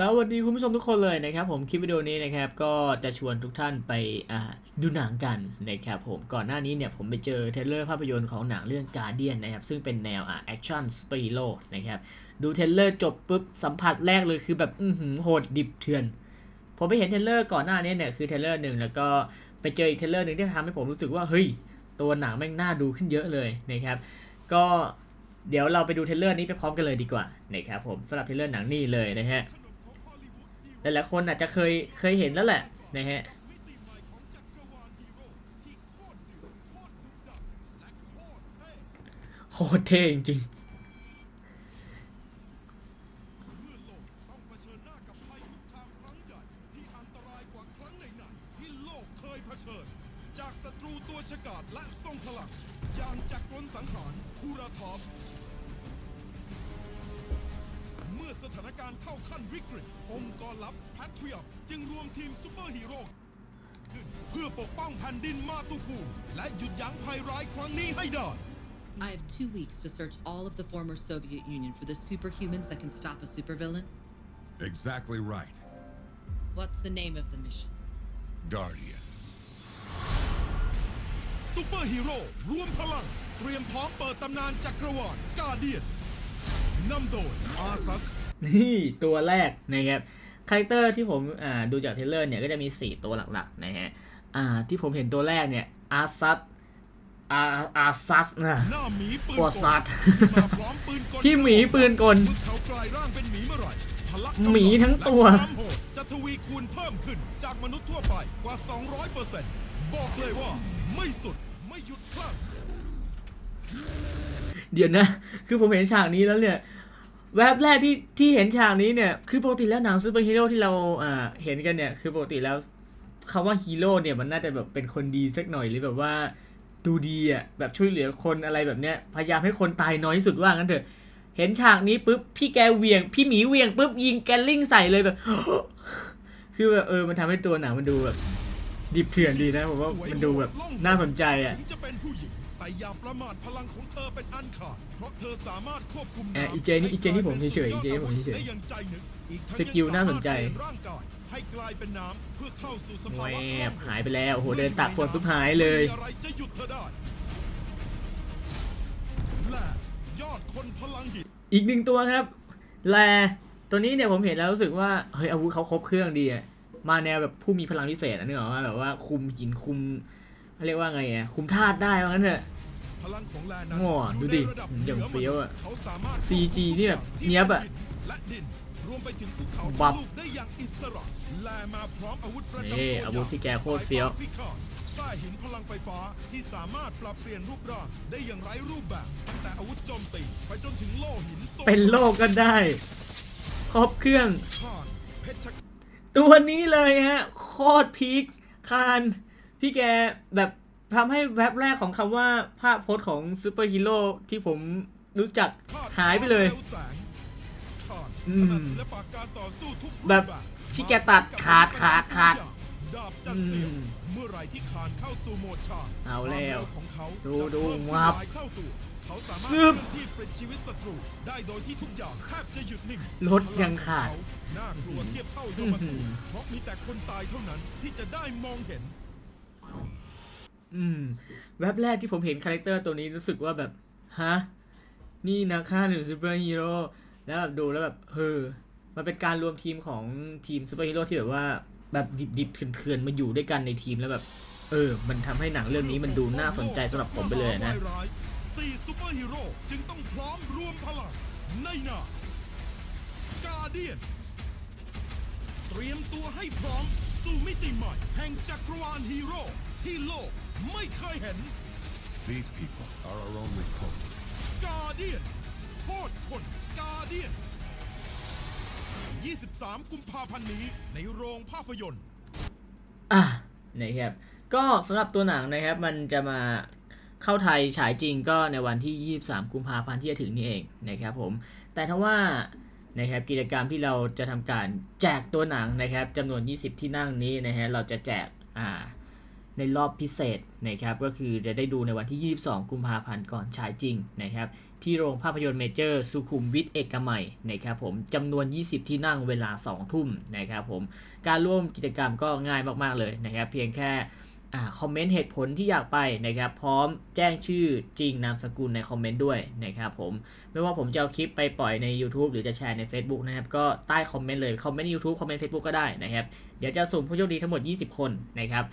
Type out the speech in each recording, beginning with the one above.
สวัสดีคุณผู้ชมทุกคนเลยนะครับผมคลิปวิดีโอนี้นะครับก็จะชวนทุกท่านไปดูหนังกันนะครับผมก่อนหน้านี้เนี่ยผมไปเจอเทรลเลอร์ภาพยนตร์ของหนังเรื่อง Guardian นะครับซึ่งเป็นแนวอ่าแอคชั่นสป e โ o นะครับดูเทรลเลอร์จบปุ๊บสัมผัสแรกเลยคือแบบอื้อหือโหดดิบเถื่อน ผมไปเห็นเทรลเลอร์ก่อนหน้านี้เนี่ยคือเทรลเลอร์หนึ่งแล้วก็ไปเจออีกเทรลเลอร์หนึ่งที่ทำให้ผมรู้สึกว่าเฮ้ยตัวหนังแม่งน่าดูขึ้นเยอะเลยนะครับก็เดี๋ยวเราไปดูเทรลเลอร์นี้ไปพร้อมกันเลยดีกว่านะครับผมสำหรับเทรลเลอร์หนังนี่เลยนะฮะ หลายๆคนอาจจะเคยเคยเห็นแล้วแหละนะฮะโคตรเท่จริงจากศัตรูตัวฉกาจและทรงพลังอย่างจากรนสังหารคูราทอฟ มื่อสถานการณ์เข้าขั้นวิกฤต องค์กรลับ Patriots จึงรวมทีมซูเปอร์ฮีโร่ขึ้นเพื่อปกป้องแผ่นดินมาตุภูมิและหยุดยั้งภัยร้ายครั้งนี้ให้ได้ I have two weeks to search all of the former Soviet Union for the superhumans that can stop a supervillain. Exactly right. What's the name of the mission? Guardians. ซูเปอร์ฮีโร่รวมพลัง เตรียมพร้อมเปิดตำนานจักรวาลกาเดียน นำโดยอาซัสๆนี่ตัวแรกนะครับคาแรคเตอร์ที่ผมอ่าดูจากเทรลเลอร์เนี่ยก็จะมี 4 ตัวหลักๆนะฮะอ่าที่ผมเห็นตัวแรกเนี่ยอาซัสอาอาซัสนะหน้าหมีปืนตัวกลสัตว์ที่มาพร้อมปืนกลพี่หมีปืนกลเมื่อเขากลายร่างเป็นหมีเมื่อไหร่พละหมีทั้งตัวและความโหดจะทวีคูณเพิ่มขึ้นจากมนุษย์ทั่วไปกว่า 200%บอกเลยว่าไม่สุดไม่หยุดคลั่งเดี๋ยวนะ คือผมเห็นฉากนี้แล้วเนี่ย แวบแรกที่ที่เห็นฉากนี้เนี่ย คือปกติแล้วหนังซูเปอร์ฮีโร่ที่เราอ่าเห็นกันเนี่ย คือปกติแล้วคำว่าฮีโร่เนี่ยมันน่าจะแบบเป็นคนดีสักหน่อยหรือแบบว่าดูดีอะแบบช่วยเหลือคนอะไรแบบเนี้ยพยายามให้คนตายน้อยที่สุดว่างั้นเถอะ เห็นฉากนี้ปุ๊บพี่แกเวียง พี่หมีเวียงปุ๊บยิงแกลลิงใส่เลยแบบ คือแบบเออมันทำให้ตัวหนังมันดูแบบดิบเถื่อนดีนะผมว่ามันดูแบบน่าสนใจอะ ถึงจะเป็นผู้หญิงแต่อย่าประมาทพลังของเธอเป็นอันขาด เพราะเธอสามารถควบคุมเอ่อน้ำอีเจนี่อีเจนี่ผมเฉยๆอีเจนี่ผมเฉยๆได้อย่างใจนึกอีกทั้งสกิลน่าสนใจยังสามารถเปลี่ยร่างกายให้กลายเป็นน้ำเพื่อเข้าสู่สแหภาวะวบหายไปแล้วโอ้โหเดินตากฝนปุ๊บหายเลยไม่มีอะไรจะหยุดเธอได้และยอดคนพลังหินอีกหนึ่งตัวครับแลตัวนี้เนี่ยผมเห็นแล้วรู้สึกว่าเฮ้ยอาวุธเขาครบเครื่องดีอะมาแนวแบบผู้มีพลังพิเศษอะนึกออกว่าแบบว่าคุมหินคุม เขาเรียกว่าไงอะคุมธาตุได้ว่างั้นเถอะพลังของแลนั้นโง่อะอยู่ดูดิในระดับอย่างหนืเฟี้ยวอะเขาสามารถ CG นี่แบบที่เนี๊ยบอะและดินรวมไปถึงภูเขาบับลูกได้อย่างอิสระแลมาพร้อมอาวุธประจำนี่ตัวอาวุธที่แกโคตรเฟี้ยวสาฟ้าพิฆาตสายหินพลังไฟฟ้าที่สามารถปรับเปลี่ยนรูปร่างได้อย่างไร้รูปแบบตั้งแต่อาวุธโจมตีไปจนถึงโล่หินทรงเป็นโลกก็ได้ ครบเครื่องคานเพชรตัวนี้เลยฮะโคตรพีคคาน พี่แกแบบทำให้แวบแรกของคำว่าภาพโพสต์ของซูเปอร์ฮีโร่ที่ผมรู้จักคดหายไปเลยวแสงคานอืมขนาดศิลปะการต่อสู้ทุกรูปแบบแบบที่แกตัดขาดขาดขาดดาบจันเสียวอืมเมื่อไหรที่คานเข้าสู่โหมดชาร์จเอาแล้วความร็ของเขาดูจะดูเพิ่มขึ้นงับหลายเท่าตัวเขาสามารถซึเคลื่บอนที่ปลิดชีวิตศัตรูได้โดยที่ทุกอย่างแทบจะหยุดนิ่งรถยังขาดพลังของเขาน่ากลัวเทียบเท่ายมทูตเพราะมีแต่คนตายเท่านั้นที่จะได้มองเห็น อืม แว็บแรกที่ผมเห็นคาแรคเตอร์ตัวนี้รู้สึกว่าแบบ ฮะ นี่นะค่าหนึ่งซูเปอร์ฮีโร่แล้วแบบดูแล้วแบบเฮอมันเป็นการรวมทีมของทีมซูเปอร์ฮีโร่ที่แบบว่า แบบดิบๆเถื่อนๆมาอยู่ด้วยกันในทีมแล้วแบบ เออ มันทำให้หนังเรื่องนี้มันดูน่าสนใจสำหรับผมไปเลยนะสี่ซูเปอร์ฮีโร่จึงต้องพร้อมรวมพลังในนากาเดียน เตรียมตัวให้พร้อม สู่มิติใหม่ แห่งจักรวาลฮีโร่ที่โลกไม่เคยเห็น These people are our only hope. กาเดียนโคตรคนกาเดียน 23 กุมภาพันธ์นี้ในโรงภาพยนตร์ อะนะครับก็สำหรับตัวหนังนะครับมันจะมาเข้าไทยฉายจริงก็ในวันที่ 23 กุมภาพันธ์ที่จะถึงนี้เองนะครับผม แต่ถ้าว่า นะครับกิจกรรมที่เราจะทำการแจกตัวหนังนะครับจำนวน 20 ที่นั่งนี้นะฮะเราจะแจกอ่าในรอบพิเศษนะครับก็คือจะได้ดูในวันที่ 22 กุมภาพันธ์ก่อนฉายจริงนะครับที่โรงภาพยนตร์เมเจอร์สุขุมวิทเอกมัยนะครับผมจำนวน 20 ที่นั่งเวลา 2 ทุ่มนะครับผมการร่วมกิจกรรมก็ง่ายมาก ๆ เลยนะครับเพียงแค่ คอมเมนต์เหตุผลที่อยากไปนะครับพร้อมแจ้งชื่อจริงนามสกุลในคอมเมนต์ด้วยนะครับผมไม่ว่าผมจะเอาคลิปไปปล่อยใน YouTube หรือจะแชร์ใน Facebook นะครับก็ใต้คอมเมนต์เลยคอมเมนต์ YouTube คอมเมนต์ Facebook ก็ได้นะครับเดี๋ยวจะสุ่มผู้โชคดีทั้งหมด 20 คนนะครับ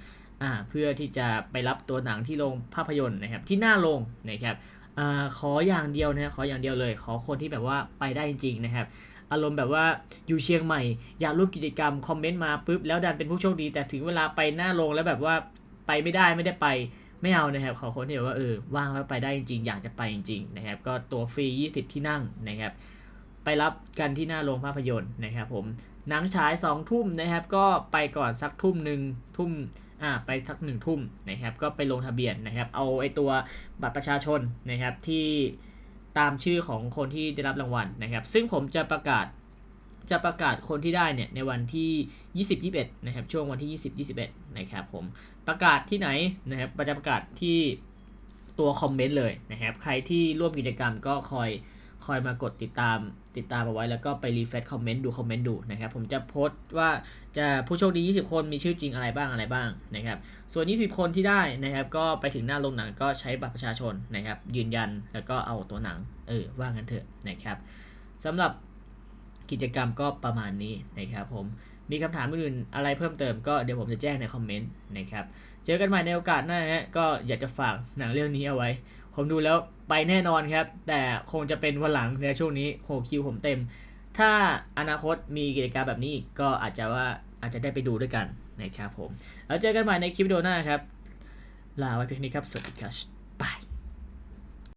อ่าเพื่อที่จะไปรับตัวหนังที่โรงภาพยนตร์นะครับที่หน้าโรงนะครับอ่าขออย่างเดียวนะขออย่างเดียวเลย ขอคนที่แบบว่าไปได้จริงๆนะครับอารมณ์แบบว่าอยู่เชียงใหม่ อยากร่วมกิจกรรมคอมเมนต์มาปุ๊บแล้วดันเป็นผู้โชคดี แต่ถึงเวลาไปหน้าโรงแล้วแบบว่า ไปไม่ได้ไม่ได้ไปไม่เอานะครับขอคนที่แบบว่าเออว่างแล้วไปได้จริงๆอยากจะไปจริงๆนะครับ ก็ตัวฟรี 20 ที่นั่งนะครับ ไปรับกันที่หน้าโรงภาพยนตร์นะครับผมหนังฉาย 2 ทุ่มนะครับ ก็ไปก่อนสักทุ่มหนึ่งทุ่มอ่าไปสักหนึ่งทุ่มนะครับ ก็ไปลงทะเบียนนะครับ เอาไอตัวบัตรประชาชนนะครับที่ตามชื่อของคนที่ได้รับรางวัลนะครับ ซึ่งผมจะประกาศ จะประกาศคนที่ได้เนี่ยในวันที่ 20 21 นะครับ ช่วงวันที่ 20 21 นะครับผม ประกาศที่ไหนนะครับจะประกาศที่ตัวคอมเมนต์เลยนะครับ ใครที่ร่วมกิจกรรมก็คอยคอยมากดติดตามติดตามเอาไว้ แล้วก็ไปรีเฟซคอมเมนต์ดูคอมเมนต์ดูนะครับ ผมจะโพสต์ว่าจะผู้โชคดี 20 คนมีชื่อจริงอะไรบ้างอะไรบ้างนะครับ ส่วน 20 คนที่ได้นะครับ ก็ไปถึงหน้าโรงหนังก็ใช้บัตรประชาชนนะครับ ยืนยันแล้วก็เอาตัวหนังเออว่างั้นเถอะนะครับสำหรับ กิจกรรมก็ประมาณนี้นะครับผมมีคำถามอื่นอะไรเพิ่มเติมก็เดี๋ยวผมจะแจ้งในคอมเมนต์นะครับ เจอกันใหม่ในโอกาสหน้าฮะก็อยากจะฝากหนังเรื่องนี้เอาไว้ ผมดูแล้วไปแน่นอนครับ แต่คงจะเป็นวันหลังในช่วงนี้โหคิวผมเต็ม ถ้าอนาคตมีกิจกรรมแบบนี้อีกก็อาจจะว่าอาจจะได้ไปดูด้วยกันนะครับผม แล้วเจอกันใหม่ในคลิปวิดีโอหน้าครับ ลาไว้เพียงนี้ครับ สวัสดีครับบาย